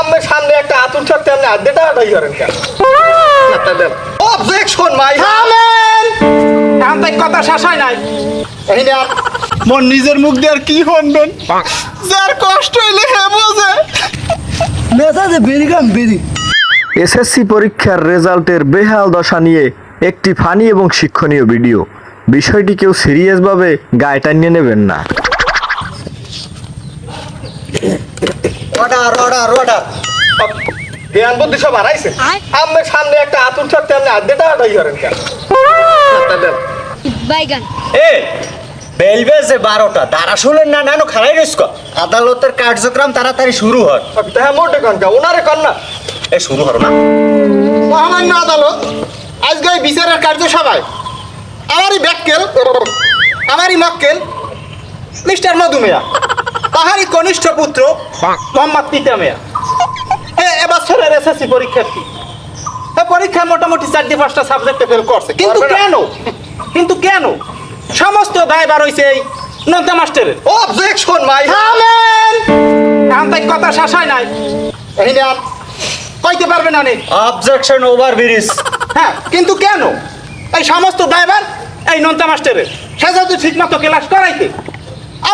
আমার সামনে একটা আতুর থাকতে আপনি আড্ডেটা আটাই করেন কেন? অবজেকশন মাই থামেন! এখন তাই কথা শেষ হয় নাই। এই না। মোর নিজের মুখ দিয়ে আর কি শুনবেন? যার কষ্ট হইলে হে বোঝে। মেসাজে বেরি কাম বেরি। এসএসসি পরীক্ষার রেজাল্টের বেহাল দশা নিয়ে একটি ফানি এবং শিক্ষণীয় ভিডিও। বিষয়টি কেউ সিরিয়াসভাবে গায়ে টানিয়ে নেবেন না। অর্ডার অর্ডার অর্ডার জ্ঞান বুদ্ধি সব হারাইছে। আমার সামনে একটা আতুর থাকতে আপনি আড্ডেটা আটাই করেন কেন? বাইগান। এ বেলবে যে বারোটা। তারা শুনলেন না নানো খারাই রইস আদালতের কার্যক্রম তাড়াতাড়ি শুরু হয়। তাহা মোটে কন কা ওনারে কন না। এ শুরু হলো না। মহামান্য আদালত আজকে এই বিচারের কার্যসভায় আমারই ব্যাককেল আমারই মক্কেল মিস্টার মধুমিয়া। তাহারই কনিষ্ঠ পুত্র মোহাম্মদ পিতা মিয়া? এ এবছরের এসএসসি পরীক্ষার্থী। এ পরীক্ষায় মোটামুটি চারটি পাঁচটা সাবজেক্টে ফেল করছে। কিন্তু কেন? কিন্তু কেন? সমস্ত দায়বার হইছে এই নন্দা মাস্টারের। অবজেকশন মাই থামেন! এখন তাই কথা শেষ হয় নাই। এই না কইতে পারবে না নে অবজেকশন ওভার ব্রিজ হ্যাঁ কিন্তু কেন? এই সমস্ত ড্রাইভার এই নন্তা মাস্টারের। সে যদি ঠিক মতো ক্লাস করাইতে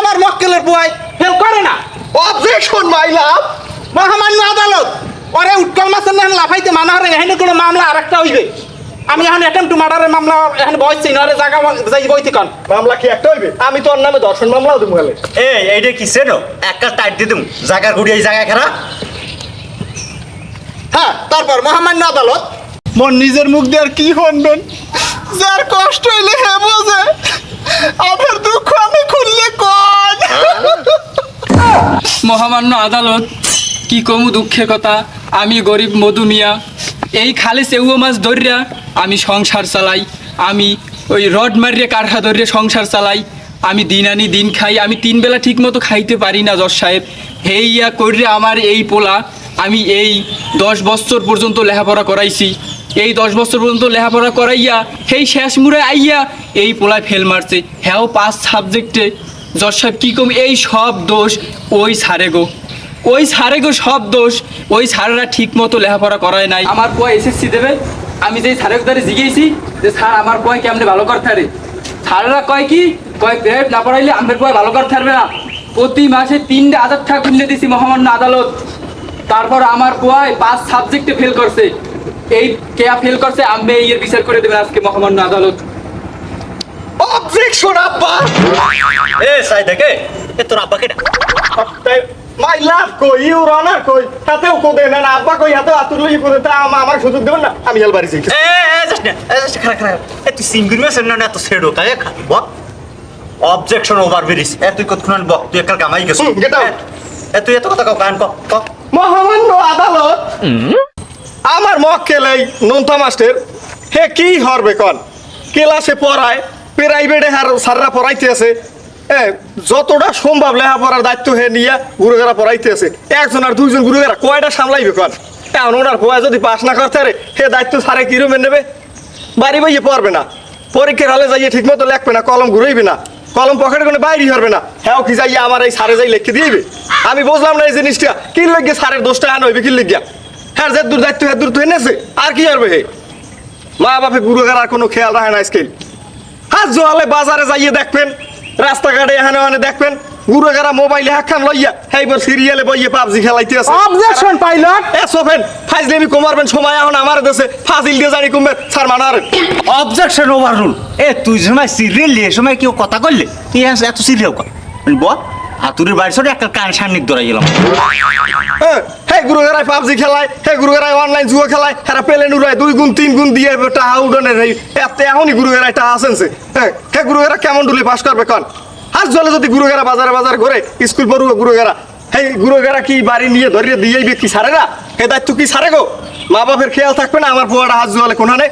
আমার মক্কেলের বুয়াই ফেল করে না। অবজেকশন মাই লাভ মহামান্য আদালত ওরে উৎকল মাসের না লাফাইতে মানা হরে এখানে কোনো মামলা আরেকটা হইবে। আমি এখন অ্যাটেম্প টু মার্ডারের মামলা এখন বসছি নরে জায়গা যাই বইতে কন মামলা কি একটা হইবে? আমি তোর নামে দর্শন মামলাও দেবো গেলে এ এইটা কি সেনো একটা টাইট দিয়ে দিম। জায়গা ঘুরিয়ে এই জায়গা খেলা। হ্যাঁ তারপর মহামান্য আদালত। মোর নিজের মুখ দিয়ে আর কি শুনবেন? যার কষ্ট হইলে হে বোঝে আমার দুঃখ আমি খুললে কন মহামান্য আদালত, কি কমু দুঃখের কথা? আমি গরিব মধু মিয়া। এই খালে সেউও মাছ ধরিয়া আমি সংসার চালাই। আমি ওই রড মারিয়ে কাঠা ধরিয়ে সংসার চালাই। আমি দিন আনি দিন খাই। আমি তিন বেলা ঠিক মতো খাইতে পারি না, জজ সাহেব। হেইয়া করিয়া আমার এই পোলা। আমি এই দশ বছর পর্যন্ত লেখাপড়া করাইছি। এই দশ বছর পর্যন্ত লেখাপড়া করাইয়া, সেই শেষ মুড়ে আইয়া এই পোলায় ফেল মারছে। হ্যাঁ পাঁচ সাবজেক্টে জজ সাহেব, কী কম? এই সব দোষ ওই সারে গো। ওই সারে গো সব দোষ। ওই সারেরা ঠিক মতো লেখাপড়া করায় নাই। আমার কয় এসএসসি দেবে? আমি যেই সারের দ্বারে জিগেছি যে, স্যার, আমার কয় কেমনে ভালো করতে পারে সারেরা কয় কি? কয় প্রাইভেট না পড়াইলে আমার পয় ভালো করতে পারবে না? প্রতি মাসে তিনটে হাজার টাকা কিনে দিছি মহামান্য আদালত। তারপর আমার কয় পাঁচ সাবজেক্টে ফেল করছে। এই কেয়া ফেল করছে আমি এই এর বিচার করে দেবেন আজকে মহামান্য আদালত। অবজেকশন আব্বা! এ সাই দেখে এ তোর আব্বাকে ডাক। মাই লাভ কই ইউ রানার কই? হাতেও কো দেন না আব্বা কই হাতে আতুর লই কো তা আমা- আমার সুযোগ দেবেন না আমি হেল বাড়ি যাই এ এ যাস না এ না, খারা খারা এ তুই সিঙ্গুর মেসেন না এত সেডো কাকে খাবি বক অবজেকশন ওভার ব্রিজ এ তুই কতক্ষণ বক তুই একাল কামাই গেছ হুম, get out. এ তুই এত কথা কাও কান ক ক। মহামান্য আদালত আমার মক্কেল এই নন্তা মাস্টার হে কি হরবে কন? ক্লাসে পড়ায় প্রাইভেটে হার স্যাররা পড়াইতে আছে। এ, যতটা সম্ভব লেখাপড়ার দায়িত্ব হে নিয়ে গুরুগারা পড়াইতে আছে। একজন আর দুইজন গুরুগারা কয়টা সামলাইবে কন? এখন ওনার ভয় যদি পাস না করতে পারে, হে দায়িত্ব সারে কিরমে নেবে? বাড়ি বাইয়ে পড়বে না। পরীক্ষার হলে যাইয়ে ঠিক মতো লেখবে না, কলম ঘুরাইবে না। কলম পকেটে কোনো বাইরে হবে না। হ্যাঁ কি যাইয়ে আমার এই সারে যাই লিখে দিয়েবে? আমি বুঝলাম না এই জিনিসটা। কি লেগে সারের দোষটা আন হইবে, কি লেগিয়া হ্যাঁ যে দূর দায়িত্ব হ্যাঁ দূর তো এনেছে আর কি করবে হে? মা বাপে গুরুগার আর কোনো খেয়াল রাখে না স্কেল জোয়ালে বাজারে যাইয়ে দেখবেন রাস্তাঘাটে এখানে ওখানে দেখবেন গুরুগারা মোবাইলে হাক্কান লইয়া সিরিয়ালে বইয়ে পাবজি খেলাইতে আছে অবজেকশন পাইলট এ সোফেন ফাইজলেমি কমারবেন সময় এখন আমার দেশে ফাজিল দিয়ে জানি কমবে স্যার মানারেন অবজেকশন ওভার রুল এ তুই সময় সিরিয়াল এ সময় কেউ কথা কইলে তুই এত সিরিয়াল কর বল হাতুড়ির বাড়ি সরে একটা কান সান্নিধ্য ধরে গেলাম। গুরুগারায় পাবজি খেলায়, হে অনলাইন জুয়া খেলায়, হেরা দুই গুণ, তিন গুণ দিয়ে টাহা এত এখনই টাহা হে কেমন ডুলে পাস করবে কন? জলে যদি বাজারে বাজারে ঘুরে, স্কুল পড়ুক গুরুগারা হে গুরুগারা কি বাড়ি নিয়ে ধরিয়ে দিয়েই কি সারে না? হে দায়িত্ব কি সারে গো? মা বাপের খেয়াল থাকবে না আমার পোয়াটা হাত জোয়ালে কোনখানে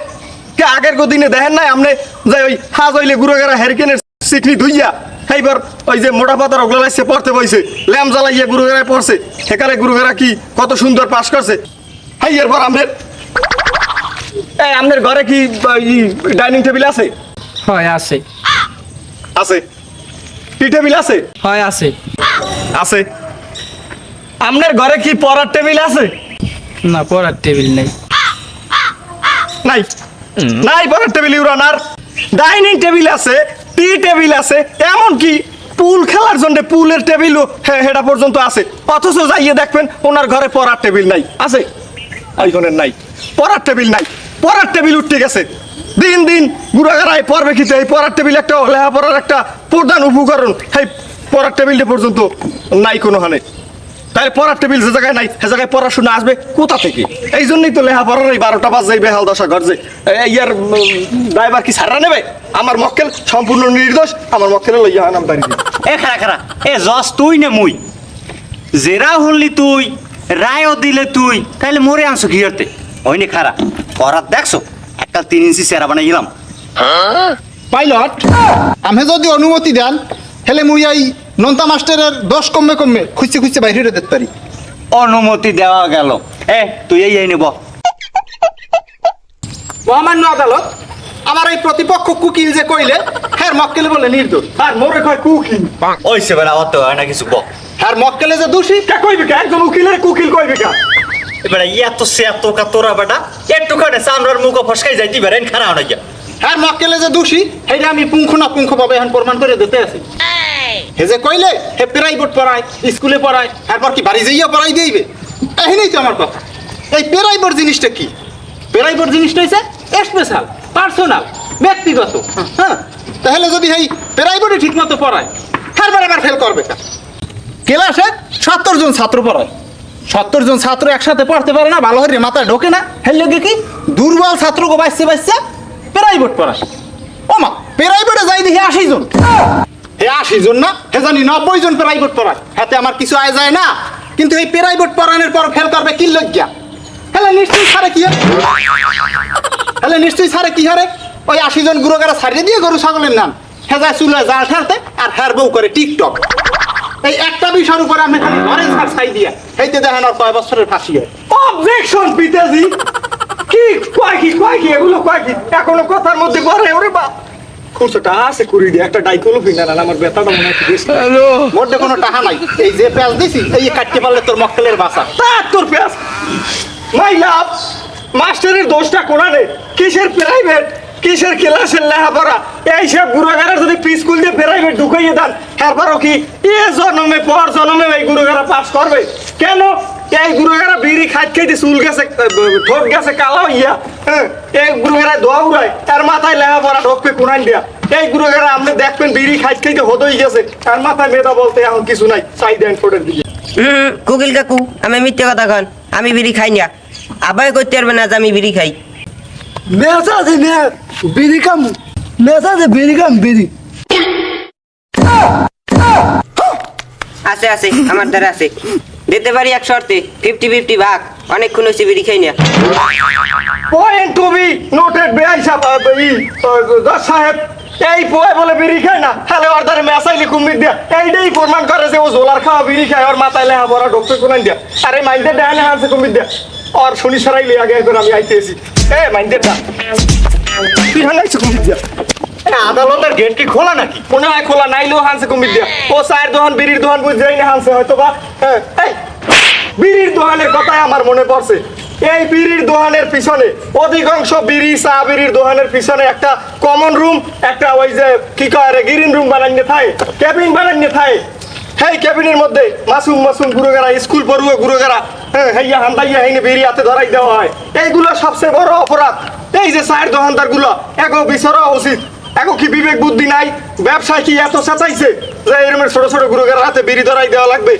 কে আগের গো দিনে দেখেন নাই আমনে? যে ওই হাজ হইলে গুরুগারা হেরিকেনের সিকনি ধুইয়া এইবার ওই যে মোটা পাতার ওগুলো লাগছে পড়তে বইছে। ল্যাম জ্বালাইয়া গুরুগারায় পড়ছে। সেখানে গুরুগারা কি কত সুন্দর পাস করছে। হাই এরপর আমাদের এই আপনার ঘরে কি ডাইনিং টেবিল আছে? হয় আছে। আছে। টি টেবিল আছে? হয় আছে। আছে। আপনার ঘরে কি পড়ার টেবিল আছে? না পড়ার টেবিল নেই। নাই। নাই পড়ার টেবিল ইউরানার ডাইনিং টেবিল আছে। টি টেবিল আছে এমন কি পুল খেলার জন্য পুলের টেবিলও হেটা পর্যন্ত আছে। অথচ যাইয়ে দেখবেন ওনার ঘরে পড়ার টেবিল নাই, আছে? আইজনের নাই, পড়ার টেবিল নাই, পড়ার টেবিল উঠতে গেছে। দিন দিন গুড়াগাড়ায় পড়বে কিছু এই পড়ার টেবিল একটা লেখাপড়ার একটা প্রধান উপকরণ এই পড়ার টেবিলটা পর্যন্ত নাই কোনো হানে তাহলে পড়ার টেবিল যে জায়গায় নাই সে জায়গায় পড়াশোনা আসবে কোথা থেকে? এই জন্যই তো লেখা পড়ার এই বারোটা বাজে এই বেহাল দশা ঘর যে ইয়ার ড্রাইভার কি সারা নেবে? আমার মক্কেল সম্পূর্ণ নির্দোষ আমার মক্কেলে লইয়া নাম দাঁড়িয়ে এ খারা খারা এ জস তুই না মুই। জেরা হলি তুই রায়ও দিলে তুই তাহলে মরে আনছো কি হতে ওইনি খারা করাত দেখছ? একটা তিন ইঞ্চি সেরা বানাই গেলাম। পাইলট আমি যদি অনুমতি দেন হেলে মুই এই নন্তা মাস্টারের দশ কমে কমে খুঁজতে খুঁজতে বাইরে যেতে পারি। অনুমতি দেওয়া গেল। এ তুই এই নেব। মহামান্য আদালত আমার এই প্রতিপক্ষ কুকিল যে কইলে হ্যাঁ মক্কেলে বলে নির্দোষ। আর মোরে কয় কুকি ওই সে বেলা অত হয় না কিছু মক্কেলে যে দোষী? কে কইবে কে? একজন উকিলের কুকিল কইবে কে? এবারে এত সে এত কা তোরা বেটা একটুখানে চামড়ার মুখ ফসকাই যাই দিবে রেন খারাপ না গিয়া মক্কেলে যে দোষী সেইটা আমি পুঙ্খ না পুঙ্খ ভাবে এখন প্রমাণ করে দিতে আছি। হে যে কইলে, হে প্রাইভেট পড়ায় স্কুলে পড়ায় এরপর কি বাড়ি যাইয়া পড়াই দিইবে? এখানেই তো আমার কথা। এই প্রাইভেট জিনিসটা কি? প্রাইভেট জিনিসটা হইছে স্পেশাল পার্সোনাল ব্যক্তিগত। হ্যাঁ তাহলে যদি এই প্রাইভেটে ঠিক মতো পড়ায় হ্যাঁ আবার ফেল করবে ক্লাসে সত্তর জন ছাত্র পড়ায়। সত্তর জন ছাত্র একসাথে পড়তে পারে না, ভালো করে মাথায় ঢোকে না। হেললে কি? দুর্বল ছাত্রকে বাঁচতে বাঁচতে প্রাইভেট পড়ায়। মা প্রাইভেটে যাই দেখি আশি জন। হে আশি জন না হে জানি নব্বই জন প্রাইভেট পড়ায়। হাতে আমার কিছু আয় যায় না, কিন্তু এই প্রাইভেট পড়ানোর পর ফেল করবে কি লজ্জা? হ্যালো, নিশ্চয়ই সারে কি হয় হ্যালো, নিশ্চয়ই সারে কি হারে ওই আশি জন গুরুগারা ছাড়িয়ে দিয়ে গরু ছাগলের নাম। হেজায় চুলে জাল ঠেলতে আর হ্যার বউ করে টিকটক। এই একটা বিষয়ের উপরে আমি খালি ঘরে ছাড় ছাই দিয়া, এইতে দেখেন আর কয় বছরের ফাঁসি হয়। অবজেকশন পিতাজি! কি, কয় কি কয় কি, এগুলো কয় কি? এখনও কথার মধ্যে পড়ে, ওরে বাপ! খুঁজোটা আছে কুড়ি দিয়ে একটা ডাইকোলো ফিনাল আমার বেতাটা মনে হচ্ছে বেশি। মধ্যে কোনো টাকা নাই। এই যে পেঁয়াজ দিছি এই কাটতে পারলে তোর মক্কেলের বাসা। তা তোর পেঁয়াজ। মাই লাভ মাস্টারের দোষটা কিসের প্রাইভেট কিসের ক্লাসের লেখাপড়া? এই সব গুরুগারা যদি স্কুল দিয়ে প্রাইভেট ঢুকাইয়ে দেন তারপরও কি এ জন্মে পর জন্মে এই গুরুগারা পাস করবে? কেন? এই গুরুগারা বিড়ি খাইতে খাইতে চুল গেছে ঠোঁট গেছে কালো ইয়া হ্যাঁ, এই গুরুগারা দোয়া উড়ায় আর মাথায় লেখাপড়া ঢোকবে কোনাইন দিয়া। এই গুরুগারা আপনি দেখবেন বিড়ি খাইতে খাইতে হদই গেছে আর মাথায় মেধা বলতে এখন কিছু নাই সাইড অ্যান্ড ফোর্টের দিকে হুম কুকিল কাকু আমি মিথ্যে কথা কন আমি বিড়ি খাই না। আবার করতে পারবে না যে আমি বিড়ি খাই। মেসাজে মে বিড়ি কাম মেসাজে বিড়ি কাম বিড়ি। আছে আছে আমার দ্বারা আছে। দিতে পারি এক শর্তে ফিফটি ফিফটি ভাগ। অনেকক্ষণ হয়েছে বিড়ি খাই না। পয়েন্ট টু নোটেড বেআই সাহেব দশ সাহেব, এই পোয় বলে বিড়ি খায় না। তাহলে ওর দ্বারা মেসাইলে কুমির দিয়া। এইটাই প্রমাণ করে যে ও জোলার খাওয়া বিড়ি খায়, ওর মাথায় লেহা বড় ডক্টর কোনান দিয়া। আরে, মাইন্ডের ডায়ানে হানছে কুমির দিয়া। ওর শুনি সরাইলে আগে একবার আমি আইতেছি এ, মাইন্ডের দা তুই হানাইছে কুমির দিয়া? আদালতের গেট কি খোলা নাকি? হানছে কুমির দিয়া। ও বিড়ির না হানছে হয়তো বা হ্যাঁ, বিড়ির কথাই আমার মনে পড়ছে। এই বিড়ির পিছনে অধিকাংশ বিড়ি চা বিড়ির পিছনে একটা কমন রুম একটা ওই যে কি গ্রিন রুম বানাইনে বানাইনে ক্যাবিনের মধ্যে মাসুম মাসুম গুরুগারা স্কুল পড়ুয়া গুরুগারা হ্যাঁ হেইয়া হান্দাইয়া বেরিয়ে হাতে ধরাই দেওয়া হয়। এইগুলো সবচেয়ে বড় অপরাধ। এই যে চায়ের দোকানদারগুলো এগো বিচারা উচিত। এখন কি বিবেক বুদ্ধি নাই? ব্যবসায় কি এত চেঁচাইছে যে এরকম ছোট ছোট গুরুগার হাতে বিড়ি ধরাই দেওয়া লাগবে?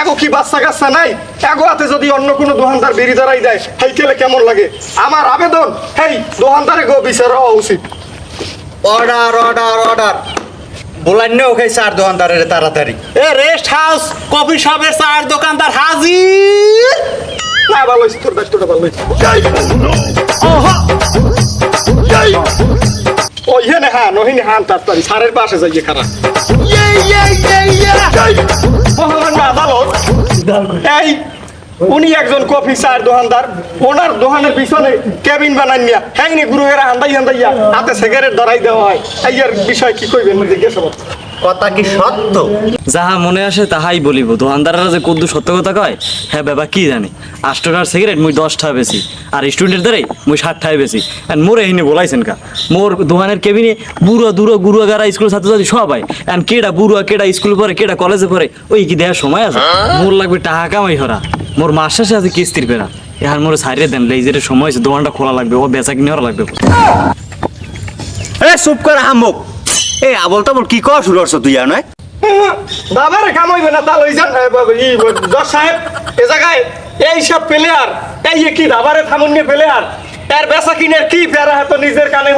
এখন কি বাচ্চা কাচ্চা নাই? এগো হাতে যদি অন্য কোনো দোকানদার বিড়ি ধরাই দেয় হেই কেলে কেমন লাগে? আমার আবেদন হেই দোকানদারে গো বিচার হওয়া উচিত। অর্ডার অর্ডার অর্ডার বলার নেও খাই চার দোকানদারের তাড়াতাড়ি। এ রেস্ট হাউস কফি শপের চায়ের দোকানদার হাজির। না ভালো তোর ব্যস্তটা ভালো হয়েছে ও হ্যাঁ নহিনে হান তাড়াতাড়ি সারের পাশে যাইয়ে খারা। আদালত, এই, উনি একজন কফি চায়ের দোকানদার ওনার দোকানের পিছনে কেবিন বানাই নিয়া হ্যাঁ গুরু হান্দাই হান্দাইয়া হাতে সিগারেট ধরাই দেওয়া হয়। এই বিষয় কি কইবেন? জিজ্ঞাসাবাদ। কথা কি সত্য? যাহা মনে আসে তাহাই বলিব। দোকানদাররা যে কদ্দু সত্য কথা কয় হ্যাঁ বাবা কি জানি। আট টাকার সিগারেট মুই দশটা বেশি আর স্টুডেন্ট দ্বারাই মুই ষাটটায় বেশি আর মোরে হিনে বলাইছেন কা? মোর দোকানের কেবিনে বুড়ো দুরো গুরুয়া গারা স্কুল ছাত্রছাত্রী সবাই। আর কেডা বুড়ুয়া কেডা স্কুল পড়ে কেডা কলেজে পড়ে ওই কি দেওয়ার সময় আছে? মোর লাগবে টাকা কামাই হরা। মোর মাস শেষে আছে কিস্তির পেরা এহার মোরে সাইরে দেন লেজের সময় আছে দোকানটা খোলা লাগবে ও বেচা কিনে লাগবে। এ চুপ করে হামুক। আবল কি তুই বাবারে কামাইবে না তা লই যান সাহেব, এ জায়গায়, এই সব প্লেয়ার এই কি দাবারে থামুন প্লেয়ার এর বেচা কি এত নিজের কানে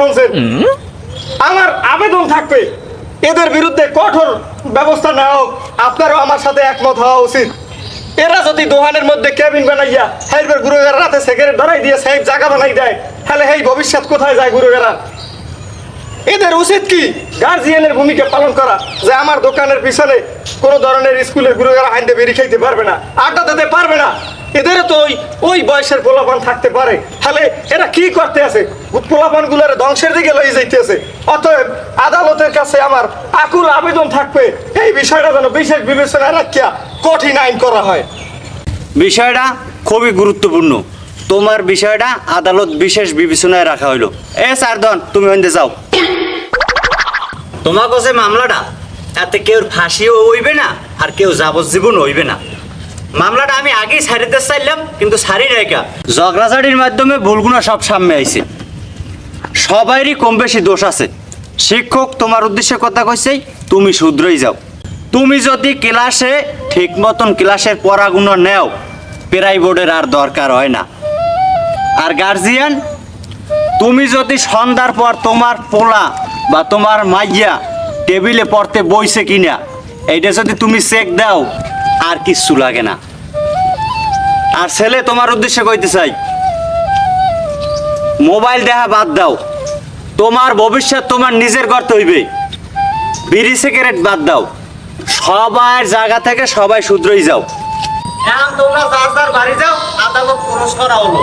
আমার আবেদন থাকবে, এদের বিরুদ্ধে কঠোর ব্যবস্থা নেওয়া হোক, আপনারও আমার সাথে একমত হওয়া উচিত। এরা যদি দোকানের মধ্যে কেবিন বানাইয়া হেলবের গুরুগার রাতে সেকেন্ড ধরাই দিয়ে সাহেব জায়গা বানাই দেয়, তাহলে এই ভবিষ্যৎ কোথায় যায় গুরুগারা এদের উচিত কি? গার্জিয়ানের ভূমিকা পালন করা, যে আমার দোকানের পিছনে কোনো ধরনের স্কুলের গুরুগারা হাইন্দে বেরিয়ে খাইতে পারবে না, আড্ডা দিতে পারবে না। এদেরও তো ওই ওই বয়সের পোলাপান থাকতে পারে। তাহলে এরা কি করতে আছে? পোলাপানগুলার ধ্বংসের দিকে লই যাইতেছে অতএব আদালতের কাছে আমার আকুল আবেদন থাকবে, এই বিষয়টা যেন বিশেষ বিবেচনায় রাখিয়া কঠিন আইন করা হয়। বিষয়টা খুবই গুরুত্বপূর্ণ। তোমার বিষয়টা আদালত বিশেষ বিবেচনায় রাখা হইল। এ সারদন তুমি হইতে যাও। তোমার কাছে মামলাটা এতে কেউ ফাঁসিও হইবে না, আর কেউ যাবজ্জীবন হইবে না। মামলাটা আমি আগেই সারিতে চাইলাম, কিন্তু সারি নাইকা ঝগড়াঝাড়ির মাধ্যমে ভুলগুলো সব সামনে আইছে। সবাইরই কম বেশি দোষ আছে। শিক্ষক তোমার উদ্দেশ্যে কথা কইছে, তুমি শুধরই যাও। তুমি যদি ক্লাসে ঠিক মতন ক্লাসের পড়াগুলো নেও প্রাই বোর্ডের আর দরকার হয় না। আর গার্জিয়ান তুমি যদি সন্ধ্যার পর তোমার পোলা বা তোমার মাইয়া টেবিলে পড়তে বইছে কিনা, এইটা যদি তুমি চেক দাও, আর কিচ্ছু লাগে না। আর ছেলে, তোমার উদ্দেশ্যে কইতে চাই, মোবাইল দেখা বাদ দাও। তোমার ভবিষ্যৎ তোমার নিজের করতে হইবে বিড়ি, সিগারেট বাদ দাও। সবার জায়গা থেকে সবাই শুধরই যাও। এখন তোমরা বাড়ি যাও, আদালত খরচ করা হলো